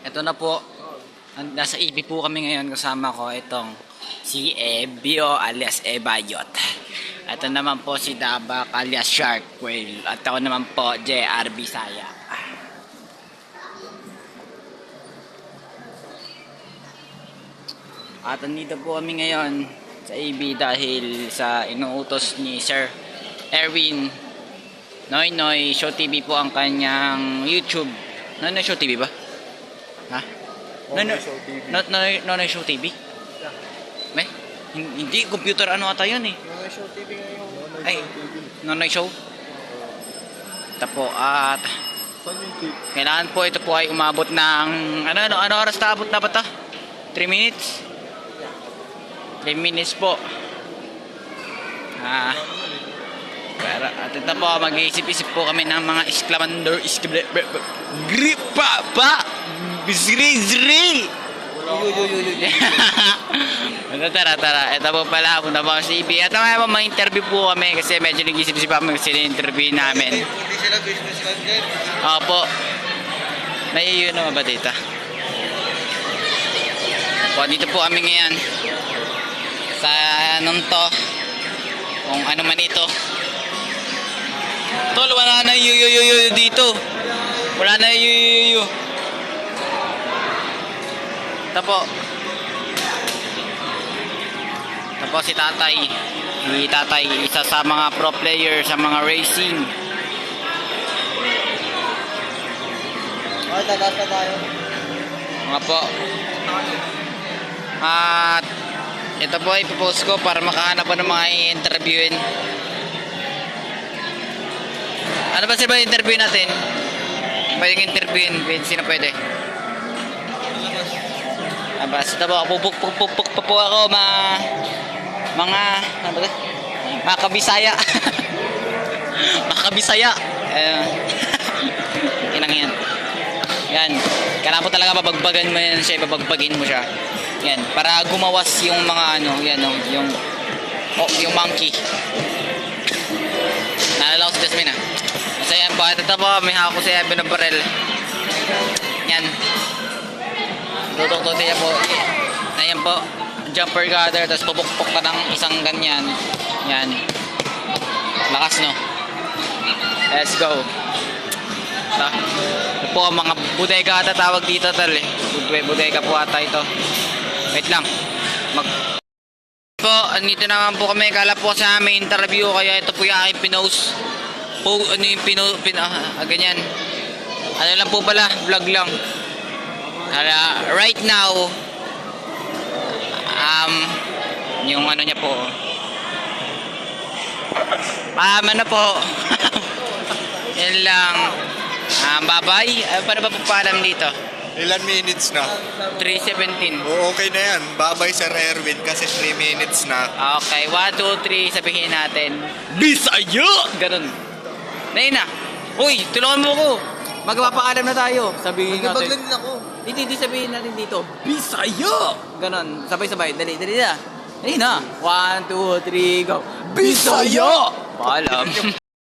Ito na po. Nasa EB po kami ngayon kasama ko itong si Ebio alias Ebayot. Ito naman po si Dabak alias Shark Whale. At ako naman po JR Bisaya. At nandito po kami ngayon sa EB dahil sa inuutos ni Sir Erwin Noy Noy Show TV po ang kanyang YouTube. Noy Noy Show TV ba? Ha? Noy Noy Show TV. No, Noy Noy Noy Show TV? May? Hin- Hindi, computer ano ata yun eh. Nonoy Show TV ngayon. Ay. Show TV. Nonoy Show. Tapo at kailangan po ito po ay umabot ng ano ano ano oras na abot dapat ah? 3 minutes? 3 minutes po. Ah, para at ito po mag-iisip-isip po kami ng mga exclamander exclamander grip pa pa zri zri Ito, tara, tara. Ito po pala, punta po si EB. At may mga interview po kami kasi medyo nag-isip-isip kami kasi interview namin. Hindi sila business lang din. Opo. May yun naman ba dito? Po, dito po kami ngayon. Sa anong to? Kung ano man ito. Tol, wala na yu dito. Wala na yu yu. Tapo. Tapo si tatay. Si tatay, isa sa mga pro player sa mga racing. Ay, tataas na tayo. Mga po. At ito po ay ipopost ko para makahanap po ng mga i-interviewin. Ano ba sila interview natin? Pwedeng interviewin. Pwede, sino pwede? Aba, ito po, pupuk puk puk puk pa po ako, mga, mga, ano? Mga kabisaya. mga kabisaya. Eh, inang yan. Yan. Kailangan po talaga babagbagan mo yan siya, babagbagin mo siya. Yan. Para gumawas yung mga ano, yan oh, yung oh, yung monkey. Naalala ko si Jasmine ah. So yan po, ito po, may hawak ko si Evan ng. Yan. Tutok-tutok niya po. Ayan po, jumper gather, tapos pupukpok ka ng isang ganyan. Yan. Lakas no. Let's go. Ito. Ito po mga bodega ata tawag dito tal eh. Bodega po ata ito. Wait lang. Mag po, andito naman po kami. Kala po sa aming interview kaya ito po yung aking pinost. Po, ano yung pino, pin, ah, ah, ganyan. Ano lang po pala, vlog lang. Ala, right now, um, yung ano niya po. Um, ano po, yan lang. Um, bye-bye. Uh, paano ba po paalam dito? Ilan minutes na? 3.17. O, okay na yan. Babay Sir Erwin kasi 3 minutes na. Okay, 1, 2, 3, sabihin natin. Bisaya! Ganun. Nain na. Uy, tulungan mo ko. Magpapaalam na tayo. Sabihin natin. din ako. Hindi, hindi sabihin natin dito. Bisaya! Ganon. Sabay-sabay. Dali, dali na. Dali na. One, two, three, go. Bisaya! Paalam.